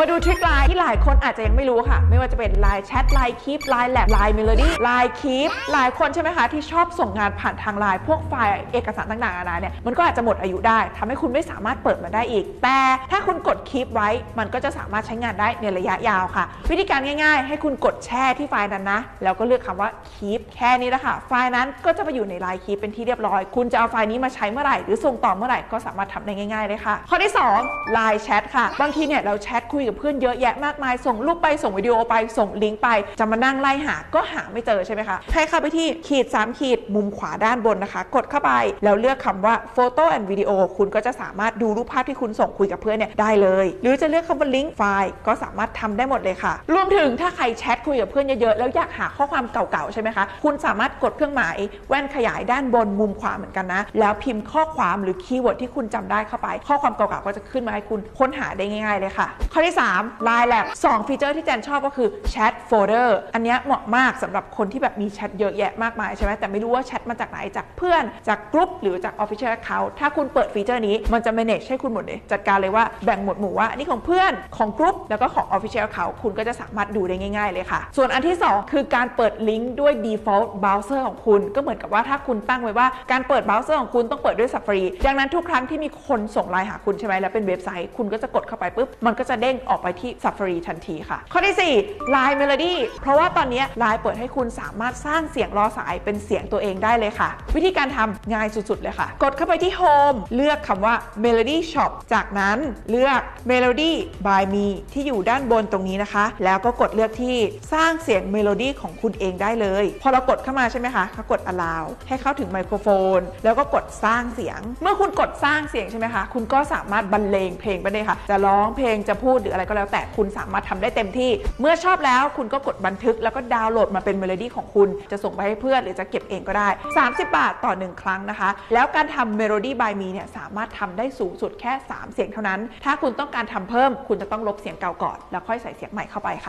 มาดูทริคไลน์ที่หลายคนอาจจะยังไม่รู้ค่ะ ไม่ว่าจะเป็นไลน์แชทไลน์คลิปไลน์แลบไลน์เมโลดี้ไลน์คลิปหลายคนใช่ไหมคะ ที่ชอบส่งงานผ่านทางไลน์พวกไฟล์เอกสารต่างๆนานาเนี่ยมันก็อาจจะหมดอายุได้ทำให้คุณไม่สามารถเปิดมาได้อีก แต่ถ้าคุณกดคลิปไว้ มันก็จะสามารถใช้งานได้ในระยะยาวค่ะ วิธีการง่าย ๆ ให้คุณกดแช่ที่ไฟล์นั้นนะแล้วก็เลือกคำว่าคลิปแค่นี้ละค่ะไฟล์นั้นก็จะไปอยู่ในไลน์คลิปเป็นที่เรียบร้อย คุณจะเอาไฟล์นี้มาใช้เมื่อไหร่หรือส่งต่อเมื่อไหร่ก็สามารถทำได้ง่าย ๆเลยค่ะ ข้อที่2 Line แชทค่ะบางทีเนี่ยเราแชทคุยกับเพื่อนเยอะแยะมากมาย ส่งรูปไปส่งวิดีโอไปส่งลิงก์ไป จะมานั่งไล่หาก็หาไม่เจอใช่ไหมคะ ให้เข้าไปที่ขีด 3 ขีดมุมขวาด้านบนนะคะ กดเข้าไปแล้วเลือกคำว่า Photo and Video คุณก็จะสามารถดูรูปภาพที่คุณส่งคุยกับเพื่อนเนี่ยได้เลย หรือจะเลือกคำว่าลิงก์ไฟล์ก็สามารถทำได้หมดเลยค่ะ รวมถึงถ้าใครแชทคุยกับเพื่อนเยอะๆแล้วอยากหาข้อความเก่าๆใช่ไหมคะคุณสามารถกดเครื่องหมายแว่นขยายด้านบนมุมขวาเหมือนกันนะ แล้วพิมพ์ข้อความหรือคีย์เวิร์ดที่คุณจำได้เข้าไป ข้อความเก่าๆก็จะขึ้นมาให้คุณค้นหาได้ง่ายๆเลยค่ะข้อที่3 Line Lab 2ฟีเจอร์ที่แจนชอบก็คือ Chat Folder อันนี้เหมาะมากสำหรับคนที่แบบมีแชทเยอะแยะมากมายใช่ไหมแต่ไม่รู้ว่าแชทมาจากไหนจากเพื่อน จากกลุ่มหรือจาก Official Account ถ้าคุณเปิดฟีเจอร์นี้มันจะ manage ให้คุณหมดเลย จัดการเลยว่าแบ่งหมวดหมู่ว่าอันนี้ของเพื่อนของกลุ่มแล้วก็ของ Official Account คุณก็จะสามารถดูได้ง่าย ๆเลยค่ะ ส่วนอันที่ 2 คือการเปิดลิงก์ด้วย default browser ของคุณก็เหมือนกับว่าถ้าคุณตั้งไว้ว่าการเปิด browser ของคุณต้องเปิดด้วย Safari ดังนั้นทุกครั้งที่มีคนส่งไลน์หาคุณใช่ไหมแล้วเป็นเว็บไซต์คุณก็จะกดเข้าไปปุ๊บมันก็จะเด้งออกไปที่ Safari ทันทีค่ะ ข้อที่ 4 Line Melody เพราะว่าตอนนี้ Line เปิดให้คุณสามารถสร้างเสียงรอสายเป็นเสียงตัวเองได้เลยค่ะ วิธีการทำง่ายสุดๆเลยค่ะ กดเข้าไปที่ Home เลือกคำว่า Melody Shop จากนั้นเลือก Melody by me ที่อยู่ด้านบนตรงนี้นะคะ แล้วก็กดเลือกที่สร้างเสียงเมโลดี้ของคุณเองได้เลย พอเรากดเข้ามาใช่ไหมคะก็กด allow ให้เข้าถึงไมโครโฟน แล้วก็กดสร้างเสียง เมื่อคุณกดสร้างเสียงใช่ไหมคะ คุณก็สามารถบรรเลงเพลงไปได้ค่ะ จะร้องเพลงจะพูดหรืออะไรก็แล้วแต่คุณสามารถทำได้เต็มที่ เมื่อชอบแล้วคุณก็กดบันทึกแล้วก็ดาวน์โหลดมาเป็นเมโลดี้ของคุณจะส่งไปให้เพื่อนหรือจะเก็บเองก็ได้ 30 บาทต่อ 1 ครั้งนะคะ แล้วการทำเมโลดี้บายมีเนี่ยสามารถทำได้สูงสุดแค่ 3 เสียงเท่านั้น ถ้าคุณต้องการทำเพิ่ม คุณจะต้องลบเสียงเก่าก่อน แล้วค่อยใส่เสียงใหม่เข้าไปค่ะ